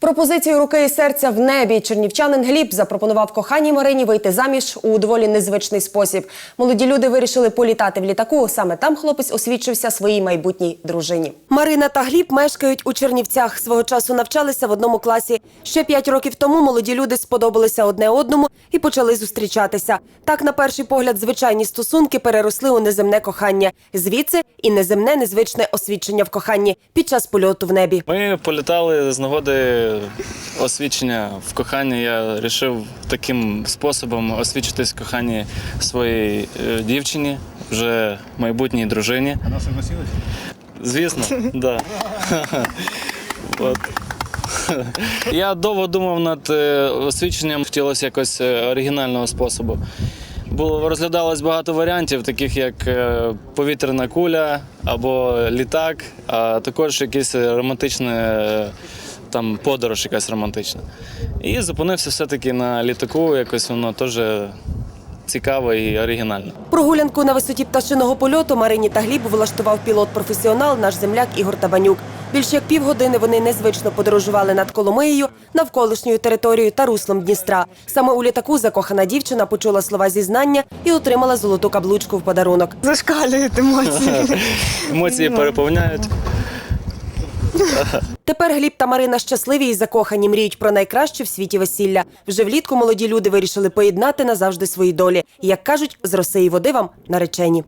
Пропозицію руки і серця в небі чернівчанин Гліб запропонував коханій Марині вийти заміж у доволі незвичний спосіб. Молоді люди вирішили політати в літаку. Саме там хлопець освідчився своїй майбутній дружині. Марина та Гліб мешкають у Чернівцях. Свого часу навчалися в одному класі. Ще п'ять років тому молоді люди сподобалися одне одному і почали зустрічатися. Так, на перший погляд, звичайні стосунки переросли у неземне кохання. Звідси і неземне незвичне освідчення в коханні під час польоту в небі. Ми політали з нагоди освічення в коханні. Я вирішив таким способом освічитись в коханні своїй е, дівчині, вже майбутній дружині. Она согласилась? Звісно. От. Я довго думав над е, освіченням, хотілося якось е, оригінального способу. Було розглядалось багато варіантів, таких як е, повітряна куля або літак, а також якийсь романтичний е, там подорож, якась романтична. І зупинився все-таки на літаку, якось воно теж цікаво і оригінально. Прогулянку на висоті пташиного польоту Марині та Глібу влаштував пілот-професіонал, наш земляк Ігор Табанюк. Більш як півгодини вони незвично подорожували над Коломиєю, навколишньою територією та руслом Дністра. Саме у літаку закохана дівчина почула слова зізнання і отримала золоту каблучку в подарунок. Зашкалюють емоції. Емоції переповняють. Тепер Гліб та Марина щасливі і закохані мріють про найкраще в світі весілля. Вже влітку молоді люди вирішили поєднати назавжди свої долі. Як кажуть, з роси і води вам наречені.